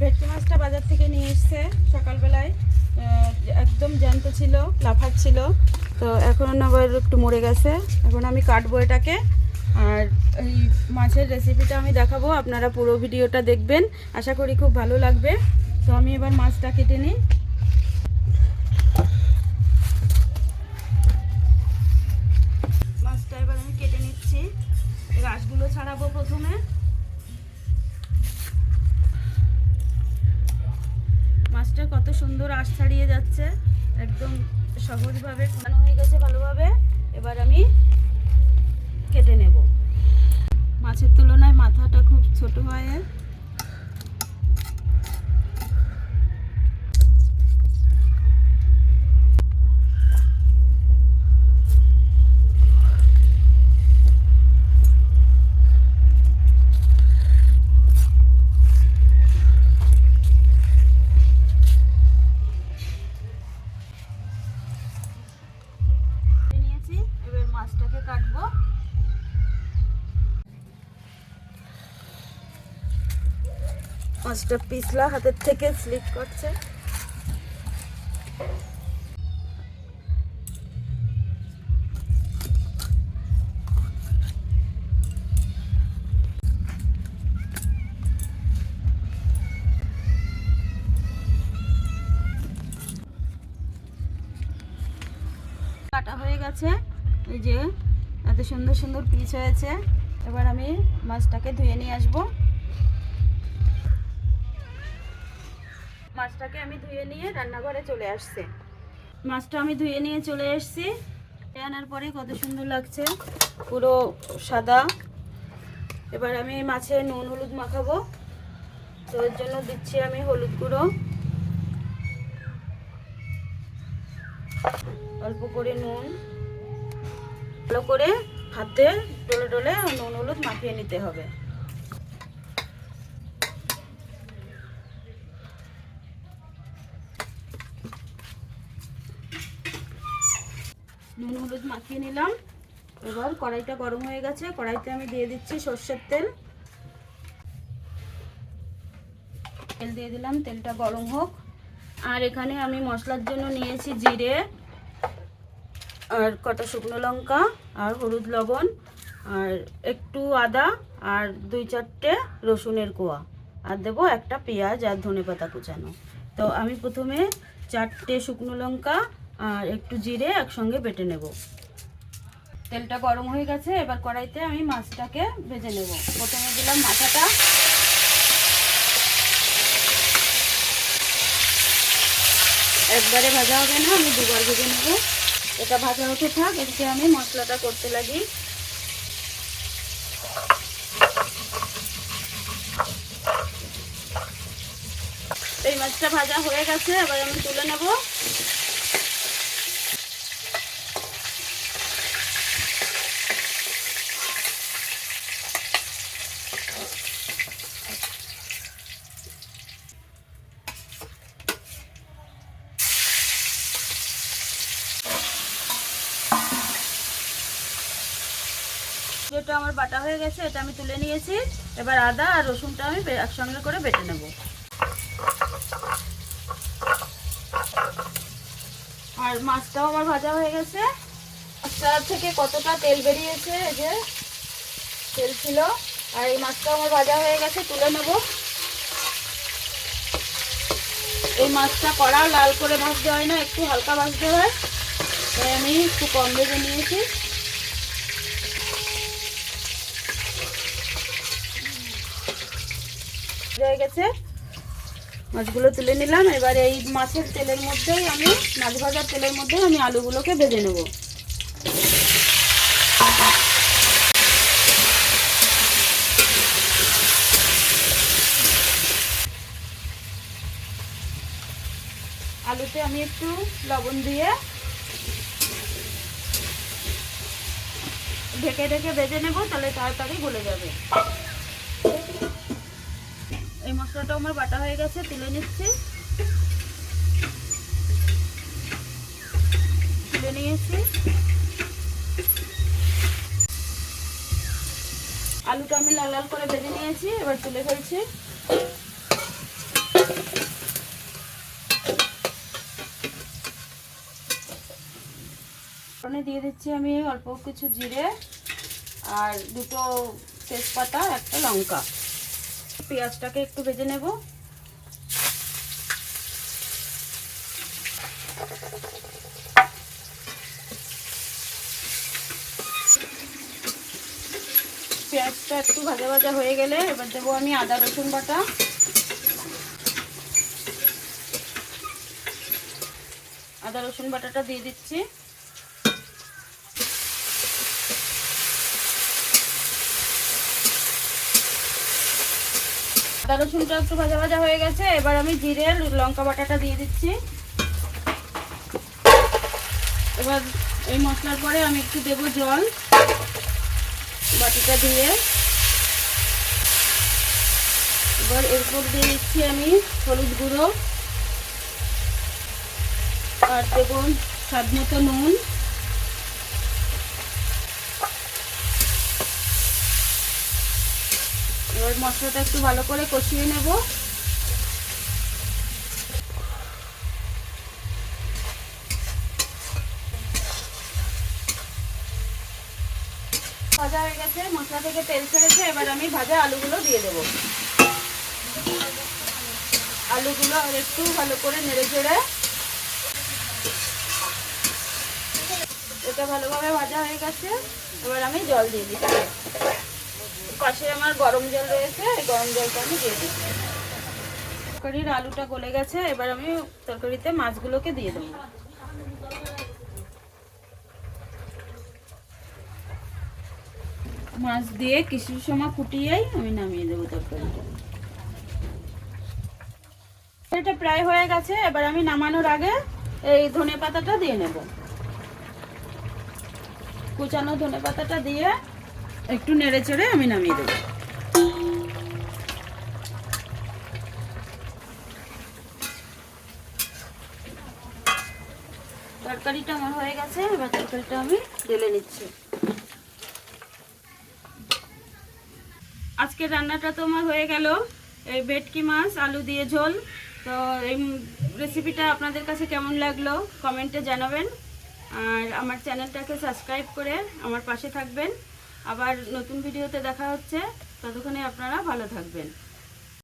ভেটকি মাছটা বাজার থেকে নিয়ে এসছে সকালবেলায়। একদম জ্যান্ত ছিল, লাফার ছিল। তো এখন আবার একটু মরে গেছে। এখন আমি কাটবো এটাকে। আর এই মাছের রেসিপিটা আমি দেখাবো, আপনারা পুরো ভিডিওটা দেখবেন। আশা করি খুব ভালো লাগবে। তো আমি এবার মাছটা কেটে নিই। মাছটা এবার আমি কেটে নিচ্ছি। গাছগুলো ছাড়াবো প্রথমে। সুন্দর আশ ছাড়িয়ে যাচ্ছে। একদম সহজভাবে খানো হয়ে গেছে ভালোভাবে। এবার আমি কেটে নেব। মাছের তুলনায় মাথাটা খুব ছোট হয় মাছটা পিছলা হাতের থেকে স্লিপ করছে। কাটা হয়ে গেছে। এই যে এত সুন্দর সুন্দর পিস হয়েছে। এবার আমি মাছটাকে ধুয়ে নিয়ে আসব। মাছটাকে আমি ধুয়ে নিয়ে রান্নাঘরে চলে আসছে। মাছটা আমি ধুয়ে নিয়ে চলে এসেছি। আনার পরে কত সুন্দর লাগছে। পুরো সাদা। এবার আমি মাছে নুন, হলুদ মাখাবো। তো এর জন্য দিচ্ছি আমি হলুদ গুঁড়ো। অল্প করে নুন। ভালো করে হাতে ডলে ডলে নুন, হলুদ মাখিয়ে নিতে হবে। নুন, হলুদ মাখিয়ে নিলাম। এবার কড়াইটা গরম হয়ে গেছে। কড়াইতে আমি দিয়ে দিচ্ছি সর্ষের তেল। তেল দিয়ে দিলাম, তেলটা গরম হোক। আর এখানে আমি মশলার জন্য নিয়েছি জিরে, আর কটা শুকনো লঙ্কা, আর হলুদ লবণ, আর একটু আদা, আর দুই চারটে রসুনের কোয়া। আর দেবো একটা পেঁয়াজ আর ধনে পাতা কুচানো। তো আমি প্রথমে চারটে শুকনো লঙ্কা আর একটু জিরে একসঙ্গে বেটে নেব। তেলটা গরম হয়ে গেছে, এবার কড়াইতে আমি মাছটাকে ভেজে নেব। প্রথমে দিলাম মাথাটা। একবারে ভাজা হবে না, আমি দুবার ভেজে নেব। এটা ভাজা হতে থাক, এদিকে আমি মশলাটা করতে লাগি। এই মাছটা ভাজা হয়ে গেছে, এবার আমি তুলে নেব। যেটা আমার বাটা হয়ে গেছে, এটা আমি তুলে নিয়েছি। এবার আদা আর রসুনটা আমি একসঙ্গে করে বেটে নেব। আর মাছটাও আমার ভাজা হয়ে গেছে। মাছটা থেকে কতটা তেল বেরিয়েছে, এই যে তেল ছিল। আর এই মাছটাও আমার ভাজা হয়ে গেছে, তুলে নেব। এই মাছটা কড়া লাল করে ভাজতে হয় না, একটু হালকা ভাজতে হয়। তাই আমি একটু কম ভেজে নিয়েছি। হয়ে গেছে। মাছগুলো তুলে নিলাম। এবার এই মাছের তেলের মধ্যেই আমি, মাছ ভাজার তেলের মধ্যেই আমি আলুগুলোকে ভেজে নেব। আলুতে আমি একটু লবণ দিয়ে ঢেকে ঢেকে ভেজে নেব, তাহলে তাড়াতাড়ি গলে যাবে। মশলাটা আমার বাটা হয়ে গেছে, তুলে নিচ্ছি। তুলে নিয়েছি। আলুটা আমি লাল লাল করে বেঁধে নিয়েছি, এবার তুলে ফেলছি। দিয়ে দিচ্ছি আমি অল্প কিছু জিরে আর দুটো তেজপাতা, একটা লঙ্কা। পেঁয়াজটাকে একটু ভেজে নেব। পেঁয়াজটা একটু ভাজা ভাজা হয়ে গেলে এবার দেবো আমি আদা, রসুন বাটা। আদা, রসুন বাটাটা দিয়ে দিচ্ছি। আদা, রসুনটা একটু ভাজা ভাজা হয়ে গেছে। এবার আমি জিরে, লঙ্কা বাটাটা দিয়ে দিচ্ছি। এবার এই মশলার পরে আমি একটু দেবো জল, বাটিটা দিয়ে। এবার এরপর দিয়ে দিচ্ছি আমি হলুদ গুঁড়ো। আর দেবো স্বাদ মতো নুন। এবার মশলাটা একটু ভালো করে কষিয়ে নেব। ভাজা হয়ে গেছে, মশলা থেকে তেল ছেড়েছে, এবার আমি ভাজা আলুগুলো দিয়ে দেবো। আলুগুলো আর একটু ভালো করে নেড়ে চেড়ে। এটা ভালোভাবে ভাজা হয়ে গেছে, এবার আমি জল দিয়ে দিচ্ছি। পাশে আমার গরম জল রয়েছে, এই গরম জলটা আমি দিয়ে দিচ্ছি। তরকারির আলুটা গলে গেছে, এবার আমি তরকারিতে মাছগুলোকে দিয়ে দেবো। মাছ দিয়ে কিছু সময় ফুটিয়েই আমি নামিয়ে দেবো তরকারিটা। এটা প্রায় হয়ে গেছে, এবার আমি নামানোর আগে এই ধনে পাতাটা দিয়ে নেব। কুচানো ধনে পাতাটা দিয়ে একটু নেড়ে চেড়ে আমি নামিয়ে দেবো। তরকারিটা আমার হয়ে গেছে, এবার তরকারিটা আমি ঢেলে নিচ্ছি। আজকের রান্নাটা তো আমার হয়ে গেল, এই ভেটকি মাছ, আলু দিয়ে ঝোল। তো এই রেসিপিটা আপনাদের কাছে কেমন লাগল কমেন্টে জানাবেন। আর আমার চ্যানেলটাকে সাবস্ক্রাইব করে আমার পাশে থাকবেন। আবার নতুন ভিডিওতে দেখা হচ্ছে। ততক্ষণে আপনারা ভালো থাকবেন।